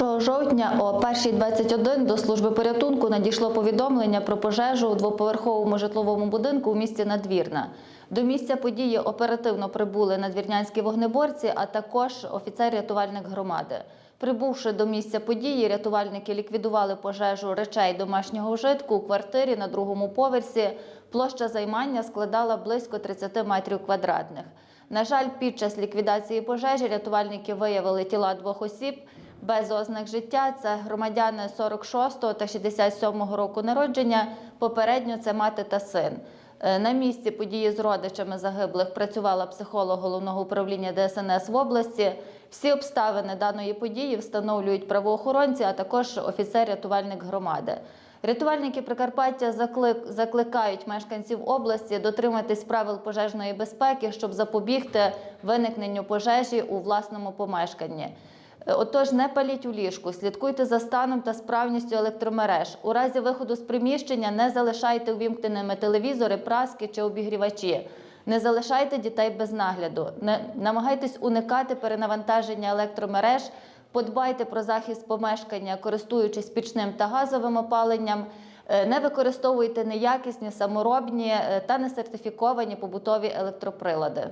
1 жовтня о 1.21 до служби порятунку надійшло повідомлення про пожежу у двоповерховому житловому будинку у місті Надвірна. До місця події оперативно прибули надвірнянські вогнеборці, а також офіцер-рятувальник громади. Прибувши до місця події, рятувальники ліквідували пожежу речей домашнього вжитку у квартирі на другому поверсі. Площа займання складала близько 30 метрів квадратних. На жаль, під час ліквідації пожежі рятувальники виявили тіла двох осіб без ознак життя. Це громадяни 46 та 67 року народження. Попередньо це мати та син. Е, На місці події з родичами загиблих працювала психолог головного управління ДСНС в області. Всі обставини даної події встановлюють правоохоронці, а також офіцер-рятувальник громади. Рятувальники Прикарпаття заклик, закликають мешканців області дотриматись правил пожежної безпеки, щоб запобігти виникненню пожежі у власному помешканні. Отож, не паліть у ліжку, слідкуйте за станом та справністю електромереж. У разі виходу з приміщення не залишайте увімкненими телевізори, праски чи обігрівачі. Не залишайте дітей без нагляду. Не намагайтесь уникати перенавантаження електромереж. Подбайте про захист помешкання, користуючись пічним та газовим опаленням. Е, Не використовуйте неякісні, саморобні е, та несертифіковані побутові електроприлади.